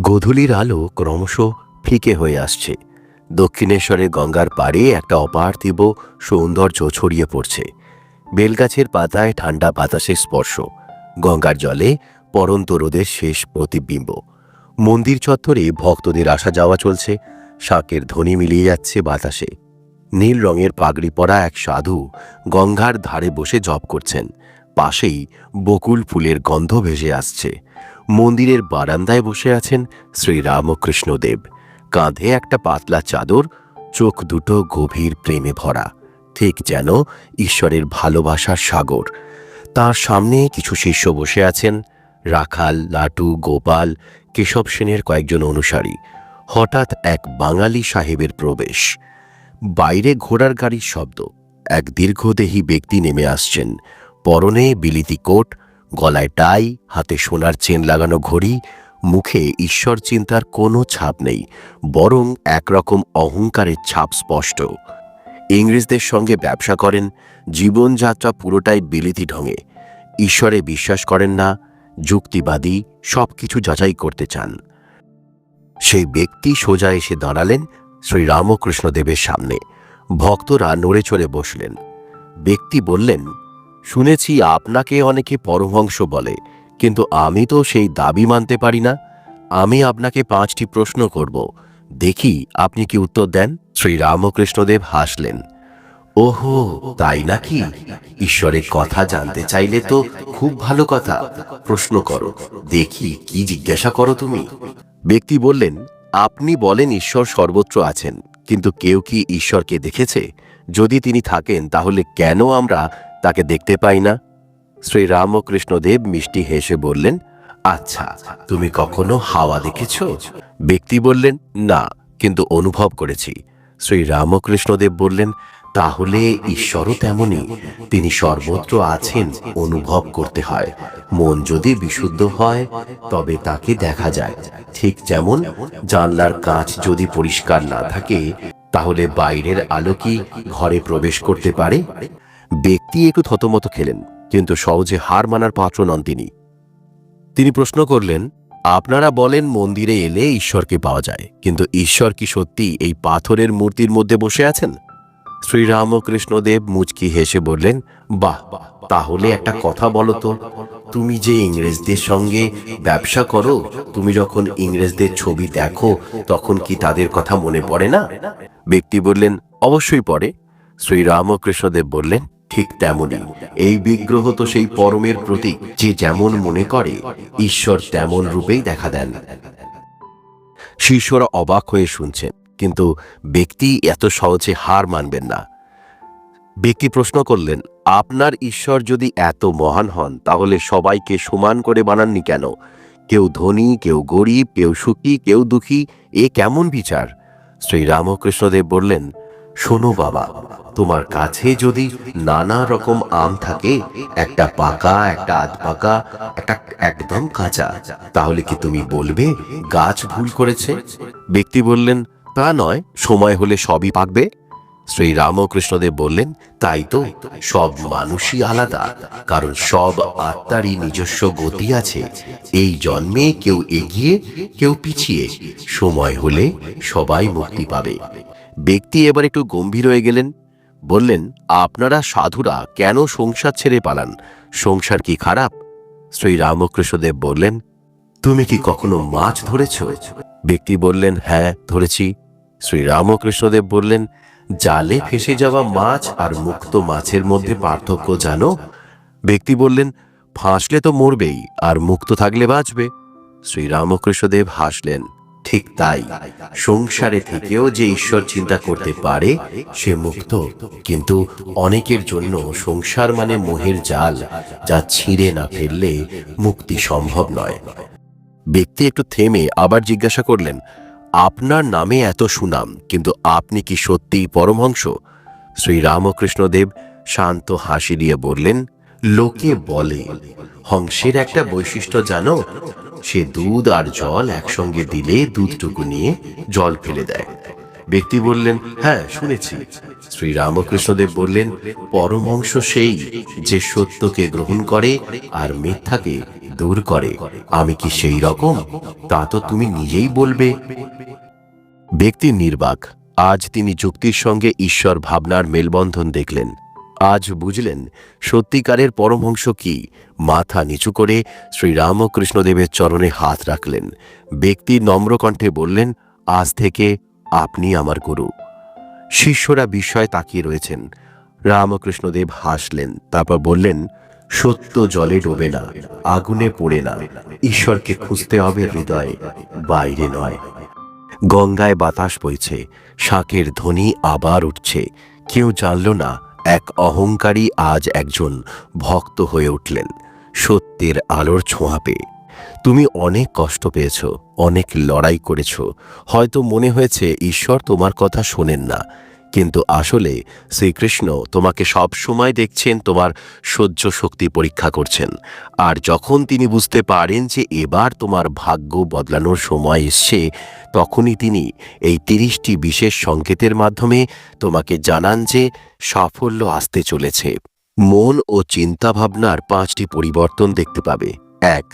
গোধূলির আলো ক্রমশ ফিকে হয়ে আসছে। দক্ষিণেশ্বরের গঙ্গার পাড়ে একটা অপার্থিব সৌন্দর্য ছড়িয়ে পড়ছে। বেলগাছের পাতায় ঠান্ডা বাতাসের স্পর্শ। গঙ্গার জলে পরন্ত রোদের শেষ প্রতিবিম্ব। মন্দির চত্বরে ভক্তদের আসা যাওয়া চলছে। শাকের ধ্বনি মিলিয়ে যাচ্ছে বাতাসে। নীল রঙের পাগড়ি পরা এক সাধু গঙ্গার ধারে বসে জপ করছেন। পাশেই বকুল ফুলের গন্ধ ভেসে আসছে। মন্দিরের বারান্দায় বসে আছেন শ্রী রামকৃষ্ণদেব কাঁধে একটা পাতলা চাদর, চোখ দুটো গভীর প্রেমে ভরা। ঠিক যেন ঈশ্বরের ভালোবাসার সাগর। তার সামনে কিছু শিষ্য বসে আছেন। রাখাল, লাটু, গোপাল, কেশব সেনের কয়েকজন অনুসারী। হঠাৎ এক বাঙালি সাহেবের প্রবেশ। বাইরে ঘোড়ার গাড়ির শব্দ। এক দীর্ঘদেহী ব্যক্তি নেমে আসছেন। পরনে বিলিতি কোট, গলায় টাই, হাতে সোনার চেন লাগানো ঘড়ি, মুখে ঈশ্বর চিন্তার কোনো ছাপ নেই, বরং একরকম অহংকারের ছাপ স্পষ্ট। ইংরেজদের সঙ্গে ব্যবসা করেন, জীবনযাত্রা পুরোটাই বিলিতি ঢঙে। ঈশ্বরে বিশ্বাস করেন না, যুক্তিবাদী সব কিছু যাচাই করতে চান। সেই ব্যক্তি সোজা এসে দাঁড়ালেন শ্রী রামকৃষ্ণদেবের সামনে। ভক্তরা নড়ে চড়ে বসলেন। ব্যক্তি বললেন শুনেছি আপনাকে অনেকে পরমহংস বলে, কিন্তু আমি তো সেই দাবি মানতে পারি না। আমি আপনাকে পাঁচটি প্রশ্ন করব। দেখি আপনি কি উত্তর দেন। শ্রী রামকৃষ্ণদেব হাসলেন। ওহো, তাই নাকি? ঈশ্বরের কথা জানতে চাইলে তো খুব ভালো কথা। প্রশ্ন করো, দেখি কি জিজ্ঞাসা করো তুমি। ব্যক্তি বললেন, আপনি বলেন ঈশ্বর সর্বত্র আছেন, কিন্তু কেউ কি ঈশ্বরকে দেখেছে? যদি তিনি থাকেন, তাহলে কেন আমরা তাকে দেখতে পাই না। শ্রী রামকৃষ্ণদেব মিষ্টি হেসে বললেন আচ্ছা তুমি কখনো হাওয়া দেখেছ? ব্যক্তি বললেন, না, কিন্তু অনুভব করেছি। শ্রী রামকৃষ্ণদেব বললেন, তাহলে ঈশ্বরও তেমনই। তিনি সর্বত্র আছেন, অনুভব করতে হয়। মন যদি বিশুদ্ধ হয়, তবে তাকে দেখা যায়। ঠিক যেমন জানলার কাঁচ যদি পরিষ্কার না থাকে, তাহলে বাইরের আলো কি ঘরে প্রবেশ করতে পারে? ব্যক্তি একটু থতমত খেলেন, কিন্তু সহজে হার মানার পাত্র নন তিনি। তিনি প্রশ্ন করলেন, আপনারা বলেন মন্দিরে এলে ঈশ্বরকে পাওয়া যায়, কিন্তু ঈশ্বর কি সত্যি এই পাথরের মূর্তির মধ্যে বসে আছেন? শ্রীরামকৃষ্ণদেব মুচকি হেসে বললেন, বাহ তাহলে একটা কথা বলো তো, তুমি যে ইংরেজদের সঙ্গে ব্যবসা করো, তুমি যখন ইংরেজদের ছবি দেখো, তখন কি তাদের কথা মনে পড়ে না? ব্যক্তি বললেন, অবশ্যই পড়ে। শ্রীরামকৃষ্ণদেব বললেন ঠিক তেমনই। এই বিগ্রহ তো সেই পরমের প্রতীক, যে যেমন মনে করে, ঈশ্বর তেমন রূপেই দেখা দেন। শিষ্যরা অবাক হয়ে শুনছেন, কিন্তু ব্যক্তি এত সহজে হার মানবেন না। ব্যক্তি প্রশ্ন করলেন, আপনার ঈশ্বর যদি এত মহান হন, তাহলে সবাইকে সমান করে বানাননি কেন? কেউ ধনী, কেউ গরিব, কেউ সুখী, কেউ দুঃখী, এ কেমন বিচার? শ্রী রামকৃষ্ণদেব বললেন শোনো বাবা, তোমার কাছে যদি নানা রকম আম থাকে, একটা পাকা, একটা আধ পাকা একটা একদম কাঁচা, তাহলে কি তুমি বলবে গাছ ভুল করেছে? ব্যক্তি বললেন, তা নয়, সময় হলে সবই পাকবে। শ্রী রামকৃষ্ণদেব বললেন, তাই তো, সব মানুষই আলাদা, কারণ সব আত্মারই নিজস্ব গতি আছে। এই জন্মে কেউ এগিয়ে, কেউ পিছিয়ে, সময় হলে সবাই মুক্তি পাবে। ব্যক্তি এবার একটু গম্ভীর হয়ে গেলেন, বললেন, আপনারা সাধুরা কেন সংসার ছেড়ে পালান? সংসার কি খারাপ? শ্রী রামকৃষ্ণদেব বললেন, তুমি কি কখনো মাছ ধরেছ? ব্যক্তি বললেন হ্যাঁ ধরেছি। শ্রী রামকৃষ্ণদেব বললেন, জালে ফেসে যাওয়া মাছ আর মুক্ত মাছের মধ্যে পার্থক্য জানো? ব্যক্তি বললেন, ফাঁসলে তো মরবেই, আর মুক্ত থাকলে বাঁচবে। শ্রী রামকৃষ্ণদেব হাসলেন ঠিক তাই। সংসারে থেকেও যে ঈশ্বর চিন্তা করতে পারে, সে মুক্ত। কিন্তু অনেকের জন্য সংসার মানে মোহের জাল, যা ছিঁড়ে না ফেললে মুক্তি সম্ভব নয়। ব্যক্তি একটু থেমে আবার জিজ্ঞাসা করলেন, আপনার নামে এত সুনাম, কিন্তু আপনি কি সত্যিই পরমহংস? শ্রী রামকৃষ্ণদেব শান্ত হাসি দিয়ে বললেন লোকে বলে, হংসের একটা বৈশিষ্ট্য জানো? সে দুধ আর জল একসঙ্গে দিলে দুধটুকু নিয়ে জল ফেলে দেয়। ব্যক্তি বললেন হ্যাঁ শুনেছি। শ্রী রামকৃষ্ণদেব বললেন, পরমহংস সেই যে সত্যকে গ্রহণ করে আর মিথ্যাকে দূর করে। আমি কি সেই রকম? তা তো তুমি নিজেই বলবে। ব্যক্তি নির্বাক, আজ তিনি যুক্তির সঙ্গে ঈশ্বর ভাবনার মেলবন্ধন দেখলেন। আজ বুঝলেন সত্যিকারের পরমহংস কি। মাথা নিচু করে শ্রীরামকৃষ্ণদেবের চরণে হাত রাখলেন। ব্যক্তি নম্রকণ্ঠে বললেন, আজ থেকে আপনি আমার গুরু। শিষ্যরা বিস্ময়ে তাকিয়ে রয়েছেন। রামকৃষ্ণদেব হাসলেন, তারপর বললেন, সত্য জলে ডোবে না, আগুনে পড়ে না। ঈশ্বরকে খুঁজতে হবে হৃদয়ে, বাইরে নয়। গঙ্গায় বাতাস বইছে, শাকের ধ্বনি আবার উঠছে। কেউ জানল না এক অহংকারী আজ একজন ভক্ত হয়ে উঠলেন, সত্যের আলোর ছোঁয়া পেয়ে। তুমি অনেক কষ্ট পেয়েছ, অনেক লড়াই করেছ, হয়তো মনে হয়েছে, ঈশ্বর তোমার কথা শোনেন না। কিন্তু আসলে শ্রীকৃষ্ণ তোমাকে সব সময় দেখছেন, তোমার সহ্য শক্তি পরীক্ষা করছেন। আর যখন তিনি বুঝতে পারেন যে এবার তোমার ভাগ্য বদলানোর সময় এসছে, তখনই তিনি এই তিরিশটি বিশেষ সংকেতের মাধ্যমে তোমাকে জানান যে সাফল্য আসতে চলেছে। মন ও চিন্তাভাবনার পাঁচটি পরিবর্তন দেখতে পাবে। এক,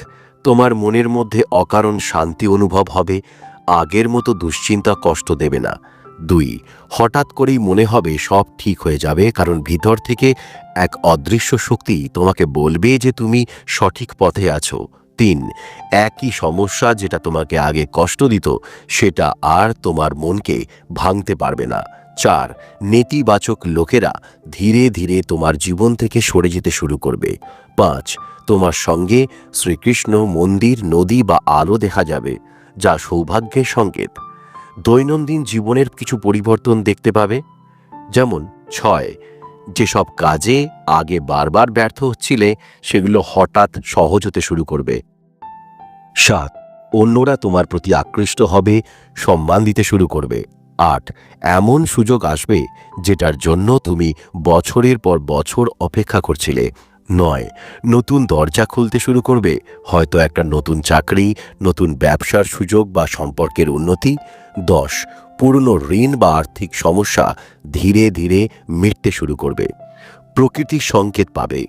তোমার মনের মধ্যে অকারণ শান্তি অনুভব হবে। আগের মতো দুশ্চিন্তা কষ্ট দেবে না। দুই, হঠাৎ করেই মনে হবে সব ঠিক হয়ে যাবে, কারণ ভিতর থেকে এক অদৃশ্য শক্তি তোমাকে বলবে যে তুমি সঠিক পথে আছো। তিন, একই সমস্যা যেটা তোমাকে আগে কষ্ট দিত, সেটা আর তোমার মনকে ভাঙতে পারবে না। চার, নেতিবাচক লোকেরা ধীরে ধীরে তোমার জীবন থেকে সরে যেতে শুরু করবে। পাঁচ, তোমার সঙ্গে শ্রীকৃষ্ণ মন্দির, নদী বা আলো দেখা যাবে, যা সৌভাগ্যের সংকেত। দৈনন্দিন জীবনের কিছু পরিবর্তন দেখতে পাবে। যেমন, ছয়, যেসব কাজে আগে বারবার ব্যর্থ হচ্ছিলে, সেগুলো হঠাৎ সহজ হতে শুরু করবে। সাত, অন্যরা তোমার প্রতি আকৃষ্ট হবে, সম্মান দিতে শুরু করবে। আট, এমন সুযোগ আসবে, যেটার জন্য তুমি বছরের পর বছর অপেক্ষা করছিলে। নয়, নতুন দরজা খুলতে শুরু করবে, হয়তো একটা নতুন চাকরি, নতুন ব্যবসার সুযোগ বা সম্পর্কের উন্নতি। দশ, পুরনো ঋণ বা আর্থিক সমস্যা ধীরে ধীরে মিটতে শুরু করবে। প্রকৃতির সংকেত পাবে।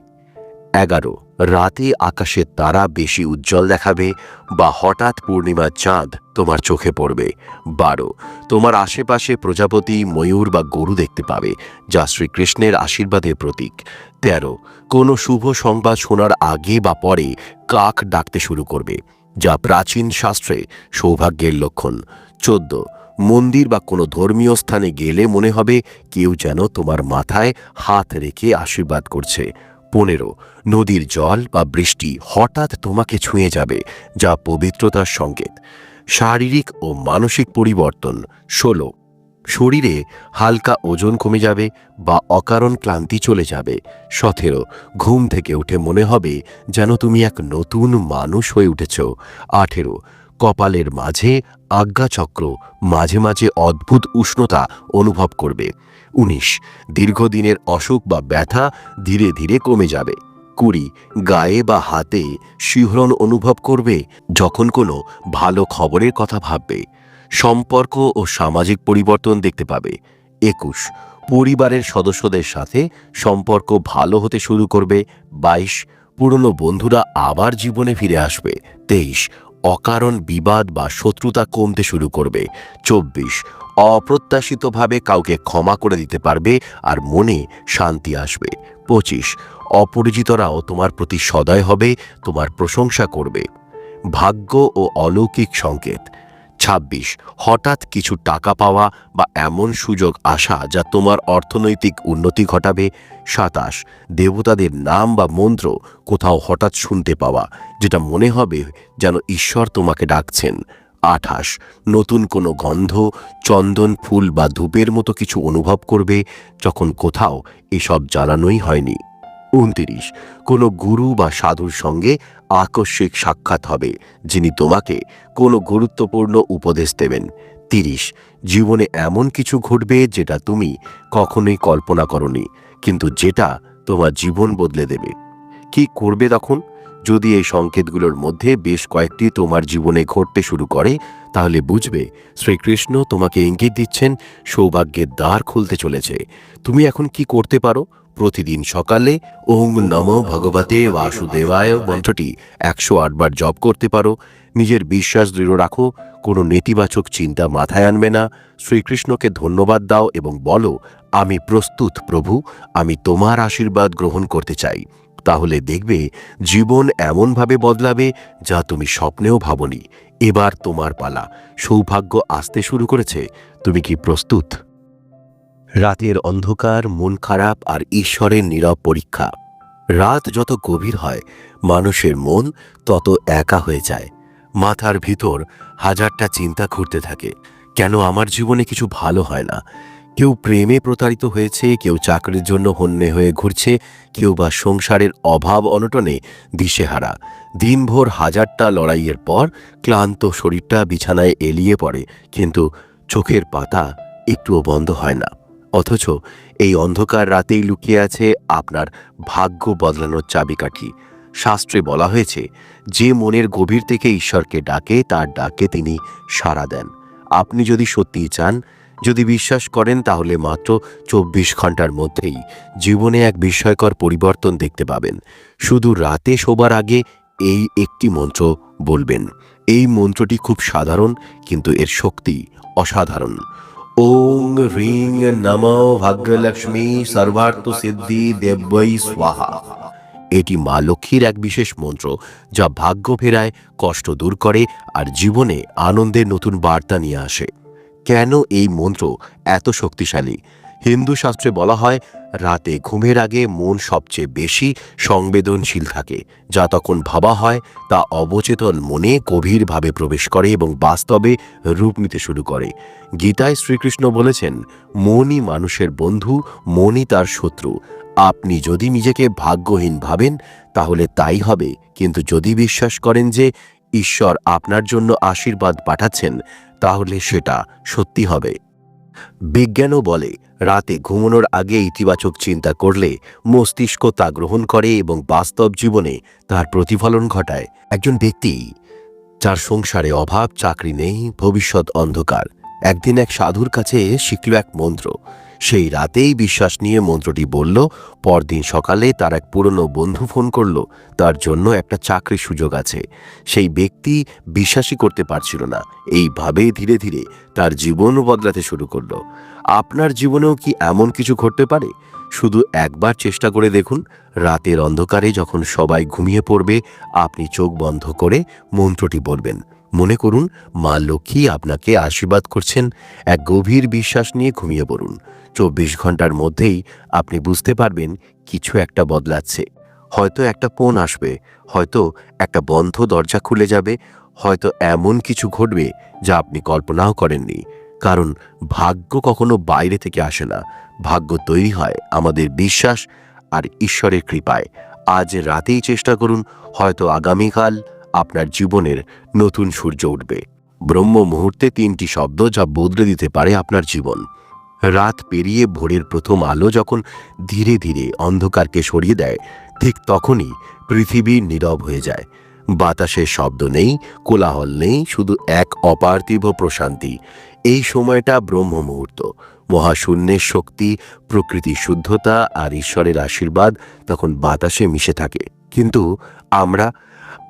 এগারো, রাতে আকাশের তারা বেশি উজ্জ্বল দেখাবে বা হঠাৎ পূর্ণিমার চাঁদ তোমার চোখে পড়বে। বারো, তোমার আশেপাশে প্রজাপতি, ময়ূর বা গরু দেখতে পাবে, যা শ্রীকৃষ্ণের আশীর্বাদের প্রতীক। তেরো, কোনো শুভ সংবাদ শোনার আগে বা পরে কাক ডাকতে শুরু করবে, যা প্রাচীন শাস্ত্রে সৌভাগ্যের লক্ষণ। চোদ্দ। মন্দির বা কোনো ধর্মীয় স্থানে গেলে মনে হবে কেউ যেন তোমার মাথায় হাত রেখে আশীর্বাদ করছে। পনেরো। নদীর জল বা বৃষ্টি হঠাৎ তোমাকে ছুঁয়ে যাবে, যা পবিত্রতার সংকেত। শারীরিক ও মানসিক পরিবর্তন। ষোলো। শরীরে হালকা ওজন কমে যাবে বা অকারণ ক্লান্তি চলে যাবে। সতেরো। ঘুম থেকে উঠে মনে হবে যেন তুমি এক নতুন মানুষ হয়ে উঠেছ। আঠেরো। কপালের মাঝে আজ্ঞাচক্র মাঝে মাঝে অদ্ভুত উষ্ণতা অনুভব করবে। উনিশ, দীর্ঘদিনের অসুখ বা ব্যথা ধীরে ধীরে কমে যাবে। কুড়ি, গায়ে বা হাতে শিহরণ অনুভব করবে যখন কোনো ভালো খবরের কথা ভাববে। সম্পর্ক ও সামাজিক পরিবর্তন দেখতে পাবে। একুশ, পরিবারের সদস্যদের সাথে সম্পর্ক ভালো হতে শুরু করবে। বাইশ, পুরনো বন্ধুরা আবার জীবনে ফিরে আসবে। তেইশ অকারণ বিবাদ বা শত্রুতা কমতে শুরু করবে। চব্বিশ, অপ্রত্যাশিতভাবে কাউকে ক্ষমা করে দিতে পারবে আর মনে শান্তি আসবে। পঁচিশ, অপরিচিতরাও তোমার প্রতি সদয় হবে, তোমার প্রশংসা করবে। ভাগ্য ও অলৌকিক সংকেত। ২৬ হঠাৎ কিছু টাকা পাওয়া বা এমন সুযোগ আসা যা তোমার অর্থনৈতিক উন্নতি ঘটাবে? সাতাশ, দেবতাদের নাম বা মন্ত্র কোথাও হঠাৎ শুনতে পাওয়া, যেটা মনে হবে যেন ঈশ্বর তোমাকে ডাকছেন। আঠাশ, নতুন কোনো গন্ধ, চন্দন, ফুল বা ধূপের মতো কিছু অনুভব করবে যখন কোথাও এসব জানানোই হয়নি। উনতিরিশ। কোনো গুরু বা সাধুর সঙ্গে আকস্মিক সাক্ষাৎ হবে, যিনি তোমাকে কোনো গুরুত্বপূর্ণ উপদেশ দেবেন। তিরিশ। জীবনে এমন কিছু ঘটবে যেটা তুমি কখনোই কল্পনা করনি, কিন্তু যেটা তোমার জীবন বদলে দেবে। কি করবে তখন? যদি এই সংকেতগুলোর মধ্যে বেশ কয়েকটি তোমার জীবনে ঘটতে শুরু করে, তাহলে বুঝবে শ্রীকৃষ্ণ তোমাকে ইঙ্গিত দিচ্ছেন, সৌভাগ্যের দ্বার খুলতে চলেছে। তুমি এখন কি করতে পারো? প্রতিদিন সকালে ওং নম ভগবতে বাসুদেবায় মন্ত্রটি একশো আটবার জপ করতে পারো। নিজের বিশ্বাস দৃঢ় রাখো, কোনো নেতিবাচক চিন্তা মাথায় আনবে না। শ্রীকৃষ্ণকে ধন্যবাদ দাও এবং বলো, আমি প্রস্তুত প্রভু, আমি তোমার আশীর্বাদ গ্রহণ করতে চাই। তাহলে দেখবে, জীবন এমনভাবে বদলাবে যা তুমি স্বপ্নেও ভাবনি। এবার তোমার পালা। সৌভাগ্য আসতে শুরু করেছে। তুমি কি প্রস্তুত? রাতের অন্ধকার, মন খারাপ আর ঈশ্বরের নীরব পরীক্ষা। রাত যত গভীর হয়, মানুষের মন তত একা হয়ে যায়। মাথার ভিতর হাজারটা চিন্তা ঘুরতে থাকে, কেন আমার জীবনে কিছু ভালো হয় না? কেউ প্রেমে প্রতারিত হয়েছে, কেউ চাকরির জন্য হন্যে হয়ে ঘুরছে, কেউ বা সংসারের অভাব অনটনে দিশেহারা। দিনভর হাজারটা লড়াইয়ের পর ক্লান্ত শরীরটা বিছানায় এলিয়ে পড়ে, কিন্তু চোখের পাতা একটুও বন্ধ হয় না। অথচ এই অন্ধকার রাতেই লুকিয়ে আছে আপনার ভাগ্য বদলানোর চাবিকাঠি। শাস্ত্রে বলা হয়েছে, যে মনের গভীর থেকে ঈশ্বরকে ডাকে, তার ডাকে তিনি সাড়া দেন। আপনি যদি সত্যিই চান, যদি বিশ্বাস করেন, তাহলে মাত্র চব্বিশ ঘণ্টার মধ্যেই জীবনে এক বিস্ময়কর পরিবর্তন দেখতে পাবেন। শুধু রাতে শোবার আগে এই একটি মন্ত্র বলবেন। এই মন্ত্রটি খুব সাধারণ, কিন্তু এর শক্তি অসাধারণ। ওং হ্রিং নম ভাগ্যলক্ষ্মী সর্বার্থ সিদ্ধি দেবৈ স্বাহা এটি মা লক্ষ্মীর এক বিশেষ মন্ত্র, যা ভাগ্য ফেরায়, কষ্ট দূর করে আর জীবনে আনন্দের নতুন বার্তা নিয়ে আসে। কেন এই মন্ত্র এত শক্তিশালী? হিন্দু শাস্ত্রে বলা হয় রাতে ঘুমের আগে মন সবচেয়ে বেশি সংবেদনশীল থাকে, যা তখন ভাবা হয়, তা অবচেতন মনে গভীরভাবে প্রবেশ করে এবং বাস্তবে রূপ নিতে শুরু করে। গীতায় শ্রীকৃষ্ণ বলেছেন, মনই মানুষের বন্ধু, মনই তার শত্রু। আপনি যদি নিজেকে ভাগ্যহীন ভাবেন, তাহলে তাই হবে। কিন্তু যদি বিশ্বাস করেন যে ঈশ্বর আপনার জন্য আশীর্বাদ পাঠাচ্ছেন, তাহলে সেটা সত্যি হবে। বিজ্ঞানও বলে, রাতে ঘুমানোর আগে ইতিবাচক চিন্তা করলে মস্তিষ্ক তা গ্রহণ করে এবং বাস্তব জীবনে তার প্রতিফলন ঘটায়। একজন ব্যক্তি যার সংসারে অভাব, চাকরি নেই, ভবিষ্যৎ অন্ধকার। একদিন এক সাধুর কাছে শিখল এক মন্ত্র সেই রাতেই বিশ্বাস নিয়ে মন্ত্রটি বলল, পরদিন সকালে তার এক পুরনো বন্ধু ফোন করল, তার জন্য একটা চাকরির সুযোগ আছে। সেই ব্যক্তি বিশ্বাসই করতে পারছিল না। এইভাবে ধীরে ধীরে তার জীবনও বদলাতে শুরু করল। আপনার জীবনেও কি এমন কিছু ঘটতে পারে? শুধু একবার চেষ্টা করে দেখুন, রাতের অন্ধকারে যখন সবাই ঘুমিয়ে পড়বে, আপনি চোখ বন্ধ করে মন্ত্রটি বলবেন। মনে করুন, মা লক্ষ্মী আপনাকে আশীর্বাদ করছেন, এক গভীর বিশ্বাস নিয়ে ঘুমিয়ে পড়ুন। চব্বিশ ঘণ্টার মধ্যেই আপনি বুঝতে পারবেন কিছু একটা বদলাচ্ছে। হয়তো একটা ফোন আসবে, হয়তো একটা বন্ধ দরজা খুলে যাবে, হয়তো এমন কিছু ঘটবে যা আপনি কল্পনাও করেননি। কারণ ভাগ্য কখনো বাইরে থেকে আসে না। ভাগ্য তৈরি হয় আমাদের বিশ্বাস আর ঈশ্বরের কৃপায়। আজ রাতেই চেষ্টা করুন, হয়তো আগামীকাল আপনার জীবনের নতুন সূর্য উঠবে। ব্রহ্ম মুহূর্তে তিনটি শব্দ যা বদলে দিতে পারে আপনার জীবন। রাত পেরিয়ে ভোরের প্রথম আলো যখন ধীরে ধীরে অন্ধকারকে সরিয়ে দেয়, ঠিক তখনই পৃথিবী নীরব হয়ে যায়। বাতাসের শব্দ নেই, কোলাহল নেই, শুধু এক অপার্থিব প্রশান্তি। এই সময়টা ব্রহ্ম মুহূর্ত। মহাশূন্যের শক্তি প্রকৃতি শুদ্ধতা আর ঈশ্বরের আশীর্বাদ তখন বাতাসে মিশে থাকে। কিন্তু আমরা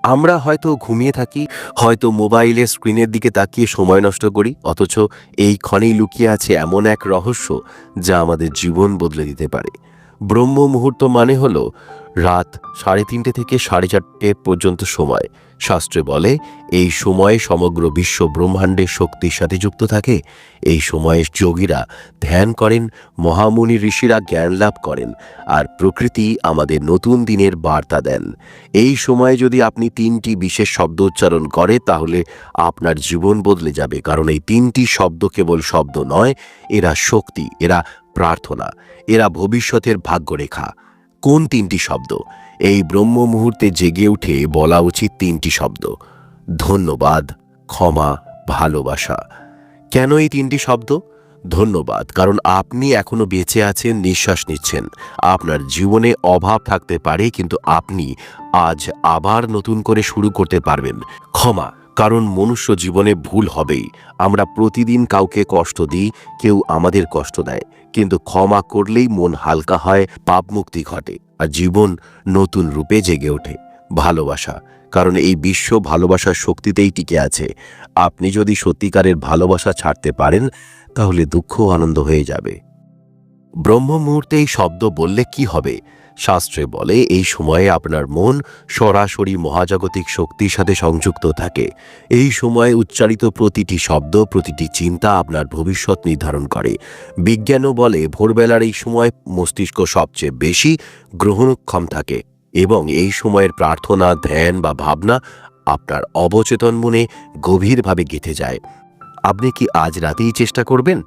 আমরা হয়তো ঘুমিয়ে থাকি, হয়তো মোবাইলে স্ক্রিনের দিকে তাকিয়ে সময় নষ্ট করি, অথচ এই ক্ষণেই লুকিয়ে আছে এমন এক রহস্য যা আমাদের জীবন বদলে দিতে পারে। ব্রহ্ম মুহূর্ত মানে হলো রাত সাড়ে তিনটে থেকে সাড়ে চারটে পর্যন্ত সময়। শাস্ত্রে বলে, এই সময়ে সমগ্র বিশ্ব ব্রহ্মাণ্ডের শক্তির সাথে যুক্ত থাকে। এই সময়ে যোগীরা ধ্যান করেন, মহামুনি ঋষিরা জ্ঞান লাভ করেন, আর প্রকৃতি আমাদের নতুন দিনের বার্তা দেন। এই সময়ে যদি আপনি তিনটি বিশেষ শব্দ উচ্চারণ করে, তাহলে আপনার জীবন বদলে যাবে, কারণ এই তিনটি শব্দ কেবল শব্দ নয়, এরা শক্তি, এরা প্রার্থনা, এরা ভবিষ্যতের ভাগ্যরেখা। কোন তিনটি শব্দ? এই ব্রহ্ম মুহূর্তে জেগে উঠে বলা উচিত তিনটি শব্দ। ধন্যবাদ, ক্ষমা, ভালোবাসা। কেন এই তিনটি শব্দ? ধন্যবাদ, কারণ আপনি এখনও বেঁচে আছেন, নিঃশ্বাস নিচ্ছেন। আপনার জীবনে অভাব থাকতে পারে, কিন্তু আপনি আজ আবার নতুন করে শুরু করতে পারবেন। ক্ষমা, কারণ মনুষ্য জীবনে ভুল হবেই। আমরা প্রতিদিন কাউকে কষ্ট দিই, কেউ আমাদের কষ্ট দেয়। কিন্তু ক্ষমা করলেই মন হালকা হয় পাপ মুক্তি ঘটে। আর জীবন নতুন রূপে জেগে ওঠে, ভালোবাসা। কারণ এই বিশ্ব ভালোবাসার শক্তিতেই টিকে আছে। আপনি যদি সত্যিকারের ভালোবাসা ছাড়তে পারেন, তাহলে দুঃখ আনন্দ হয়ে যাবে। ব্রহ্ম মুহূর্তে এই শব্দ বললে কি হবে? শাস্ত্রে বলে, এই সময়ে আপনার মন সরাসরি মহাজাগতিক শক্তির সাথে সংযুক্ত থাকে। এই সময়ে উচ্চারিত প্রতিটি শব্দ, প্রতিটি চিন্তা আপনার ভবিষ্যৎ নির্ধারণ করে। বিজ্ঞানও বলে, ভোরবেলার এই সময় মস্তিষ্ক সবচেয়ে বেশি গ্রহণক্ষম থাকে এবং এই সময়ের প্রার্থনা, ধ্যান বা ভাবনা আপনার অবচেতন মনে গভীরভাবে গেঁথে যায়। আপনি কি আজ রাতেই চেষ্টা করবেন?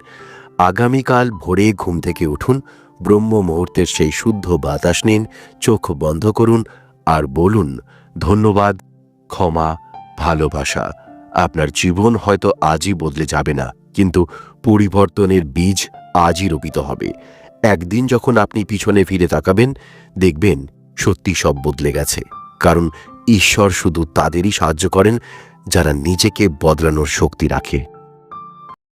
আগামীকাল ভোরে ঘুম থেকে উঠুন, ব্রহ্ম মুহূর্তের সেই শুদ্ধ বাতাস নিন, চোখ বন্ধ করুন আর বলুন, ধন্যবাদ, ক্ষমা, ভালোবাসা। আপনার জীবন হয়তো আজই বদলে যাবে না, কিন্তু পরিবর্তনের বীজ আজই রোপিত হবে। একদিন যখন আপনি পিছনে ফিরে তাকাবেন, দেখবেন সত্যি সব বদলে গেছে। কারণ ঈশ্বর শুধু তাদেরই সাহায্য করেন, যারা নিজেকে বদলানোর শক্তি রাখে।